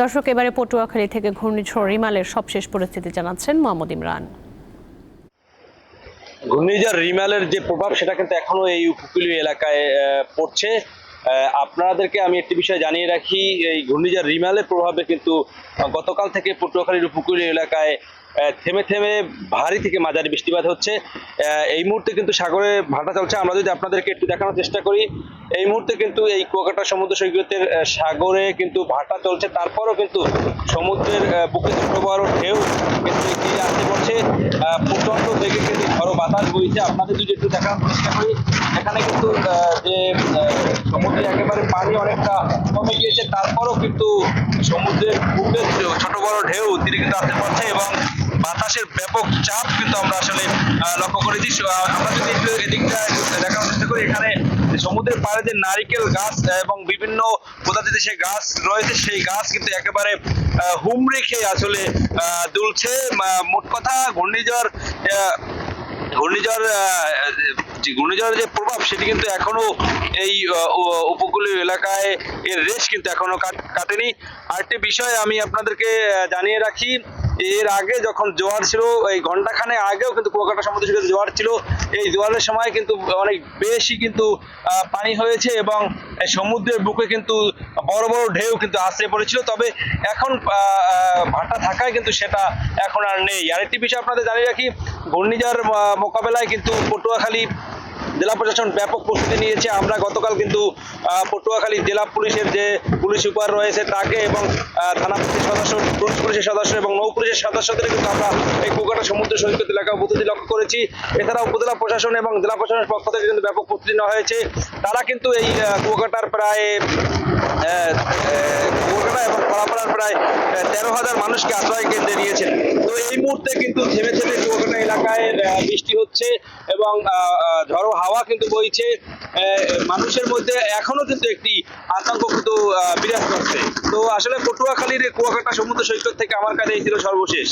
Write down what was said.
দর্শক, এবারে পটুয়াখালী থেকে ঘূর্ণিঝড় রিমালের সবশেষ পরিস্থিতি জানাচ্ছেন মোহাম্মদ ইমরান। ঘূর্ণিঝড় রিমালের যে প্রভাব, সেটা কিন্তু এখনও এই উপকূলীয় এলাকায় পড়ছে। আপনাদেরকে আমি একটি বিষয় জানিয়ে রাখি, এই ঘূর্ণিঝড় রিমালের প্রভাবে কিন্তু গতকাল থেকে পটুয়াখালীর উপকূলীয় এলাকায় থেমে থেমে ভারী থেকে মাঝারি বৃষ্টিপাত হচ্ছে। এই মুহূর্তে কিন্তু সাগরে ভাটা চলছে। আমরা যদি আপনাদেরকে একটু দেখানোর চেষ্টা করি, এই মুহূর্তে কিন্তু এই কুয়াকাটা সমুদ্র সৈকতের সাগরে কিন্তু ভাটা চলছে। তারপরও কিন্তু সমুদ্রের বুকে বড় ঢেউ কিন্তু এগিয়ে আসতে পড়ছে প্রচণ্ড বেগে কিন্তু ঝড়ো বাতাস বইছে। আপনাদের যদি একটু দেখানোর চেষ্টা করি, এখানে কিন্তু আহ, যে আহ, সমুদ্রে একেবারে পানি অনেকটা কমে গিয়েছে। তারপরও কিন্তু সমুদ্রের বুকে ছোট বড় ঢেউ, তিনি কিন্তু আসতে পারছে এবং বাতাসের ব্যাপক চাপ কিন্তু আমরা আসলে লক্ষ্য করেছি। আমরা যদি একটু এদিকটা দেখানোর চেষ্টা করি, এখানে সমুদ্রের পাড়ে যে নারিকেল গাছ এবং বিভিন্ন প্রজাতিতে সেই গাছ রয়েছে, সেই গাছ কিন্তু একেবারে হুমড়ি খেয়ে আসলে দুলছে। মোট কথা, ঘূর্ণিঝড় ঘূর্ণিঝড় যে ঘূর্ণিঝড়ের যে প্রভাব সেটি কিন্তু এখনও এই উপকূলীয় এলাকায় এর রেশ কিন্তু এখনও কাট- কাটেনি। আরেকটি বিষয় আমি আপনাদেরকে জানিয়ে রাখি এর আগে যখন জোয়ার ছিল, এই ঘন্টাখানে আগেও কিন্তু কুয়াকাটা সমুদ্র সৈকতে জোয়ার ছিল। এই জোয়ারের সময় কিন্তু অনেক বেশি কিন্তু পানি হয়েছে এবং সমুদ্রের বুকে কিন্তু বড় বড় ঢেউ কিন্তু আশ্রয় পড়েছিল। তবে এখন ভাটা থাকায় কিন্তু সেটা এখন আর নেই। আরেকটি বিষয় আপনাদের জানিয়ে রাখি, ঘূর্ণিঝড় মোকাবেলায় কিন্তু পটুয়াখালী জেলা প্রশাসন ব্যাপক প্রস্তুতি নিয়েছে। আমরা গতকাল কিন্তু পটুয়াখালী জেলা পুলিশের যে পুলিশ সুপার রয়েছে তাকে এবং থানা পুলিশের সদস্য, পুলিশ পুলিশের সদস্য এবং নৌ পুলিশের সদস্যদের কিন্তু আমরা এই কুয়াকাটা সমুদ্র সৈকত এলাকা উপস্থিতি লক্ষ্য করেছি। এছাড়া উপজেলা প্রশাসন এবং জেলা প্রশাসনের পক্ষ থেকে কিন্তু ব্যাপক প্রস্তুতি নেওয়া হয়েছে। তারা কিন্তু এই কুয়াকাটার প্রায় কুয়াকাটা এবং কলাপাড়ার প্রায় তেরো হাজার মানুষকে আশ্রয় কেন্দ্রে নিয়েছেন। তো এই মুহূর্তে কিন্তু থেমে থেমে কুয়াকাটা এলাকায় বৃষ্টি হচ্ছে এবং ঝড়ো হাওয়া কিন্তু বইছে। মানুষের মধ্যে এখনও কিন্তু একটি আতঙ্ক কিন্তু বিরাজ করছে। তো আসলে পটুয়াখালীর কুয়াকাটা সমুদ্র সৈকত থেকে আমার কাছে এই ছিল সর্বশেষ।